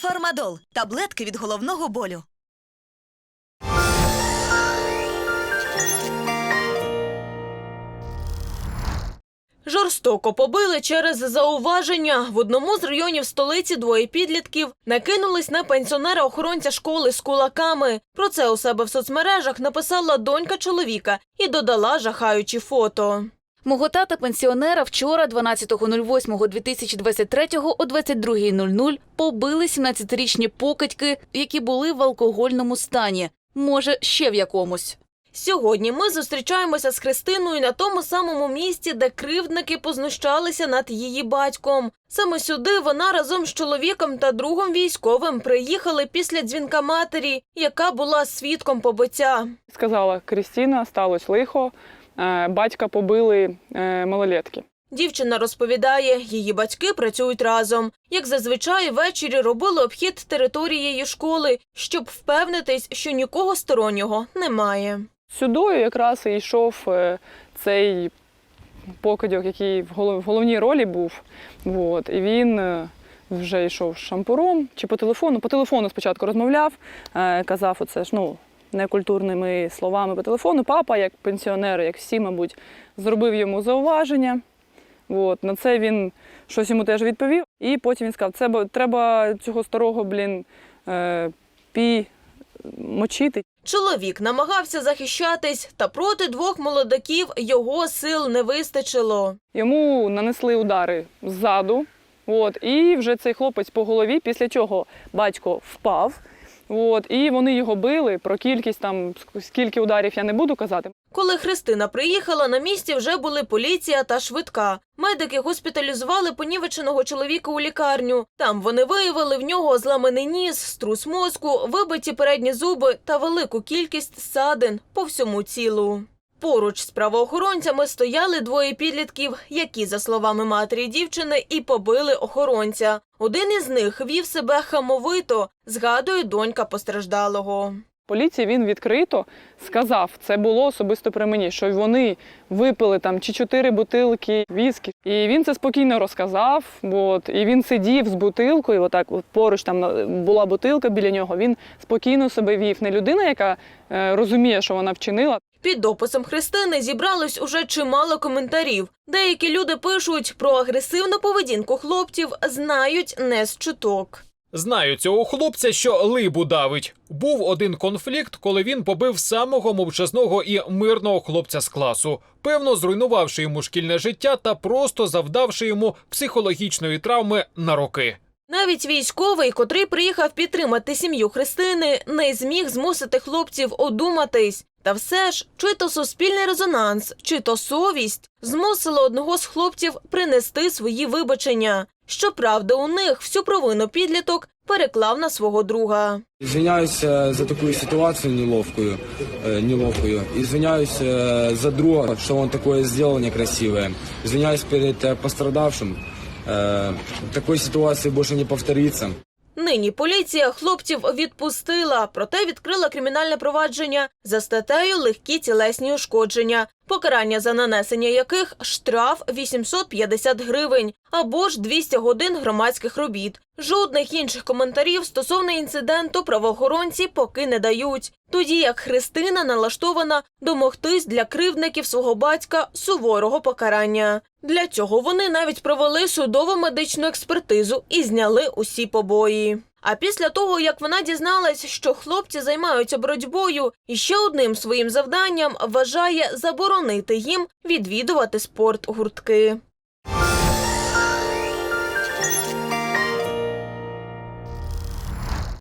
Фармадол таблетки від головного болю. Жорстоко побили через зауваження. В одному з районів столиці двоє підлітків накинулись на пенсіонера-охоронця школи з кулаками. Про це у себе в соцмережах написала донька чоловіка і додала жахаючі фото. Мого тата пенсіонера вчора, 12.08.2023 о 22.00 побили 17-річні покидьки, які були в алкогольному стані. Може, ще в якомусь. Сьогодні ми зустрічаємося з Христиною на тому самому місці, де кривдники познущалися над її батьком. Саме сюди вона разом з чоловіком та другом військовим приїхали після дзвінка матері, яка була свідком побиття. Сказала Крістіна, сталося лихо. Е, Батька побили е, малолетки. Дівчина розповідає, її батьки працюють разом. Як зазвичай, ввечері робили обхід територієї школи, щоб впевнитись, що нікого стороннього немає. Сюдою якраз і йшов е, цей покидьок, який в голов- головній ролі був. От, і він вже йшов з шампуром чи по телефону. По телефону спочатку розмовляв, казав оце ж ну, некультурними словами по телефону. Папа, як пенсіонер, як всі, мабуть, зробив йому зауваження. От, на це він щось йому теж відповів. І потім він сказав, це треба цього старого, блін, е, пі мочити. Чоловік намагався захищатись, та проти двох молодиків його сил не вистачило. Йому нанесли удари ззаду, от, і вже цей хлопець по голові, після чого батько впав. От, і вони його били. Про кількість там скільки ударів я не буду казати. Коли Христина приїхала, на місці вже були поліція та швидка. Медики госпіталізували понівеченого чоловіка у лікарню. Там вони виявили в нього зламаний ніс, струс мозку, вибиті передні зуби та велику кількість ссадин по всьому тілу. Поруч з правоохоронцями стояли двоє підлітків, які, за словами матері дівчини, і побили охоронця. Один із них вів себе хамовито, згадує донька постраждалого. Поліції він відкрито сказав, це було особисто при мені, що вони випили там чи чотири бутилки віскі. І він це спокійно розказав. От, і він сидів з бутилкою, отак от поруч там була бутилка біля нього. Він спокійно себе вів. Не людина, яка е, розуміє, що вона вчинила, Під дописом Христини зібралось уже чимало коментарів. Деякі люди пишуть про агресивну поведінку хлопців, знають не з чуток. Знаю цього хлопця, що либу давить. Був один конфлікт, коли він побив самого мовчазного і мирного хлопця з класу, певно, зруйнувавши йому шкільне життя та просто завдавши йому психологічної травми на роки. Навіть військовий, котрий приїхав підтримати сім'ю Христини, не зміг змусити хлопців одуматись. Та все ж, чи то суспільний резонанс, чи то совість змусило одного з хлопців принести свої вибачення. Щоправда, у них всю провину підліток переклав на свого друга. Извиняюсь э, за такую ситуацию неловкую, э, неловкую. Извиняюсь э, за друга, что он такое сделал некрасивое. Извиняюсь перед э, пострадавшим. Э, Такой ситуации больше не повторится. Нині поліція хлопців відпустила, проте відкрила кримінальне провадження за статтею легкі тілесні ушкодження, покарання за нанесення яких штраф 850 гривень або ж 200 годин громадських робіт. Жодних інших коментарів стосовно інциденту правоохоронці поки не дають. Тоді як Христина налаштована домогтись для кривдників свого батька суворого покарання. Для цього вони навіть провели судово медичну експертизу і зняли усі побої. А після того, як вона дізналась, що хлопці займаються боротьбою, і ще одним своїм завданням вважає заборонити їм відвідувати спортгуртки.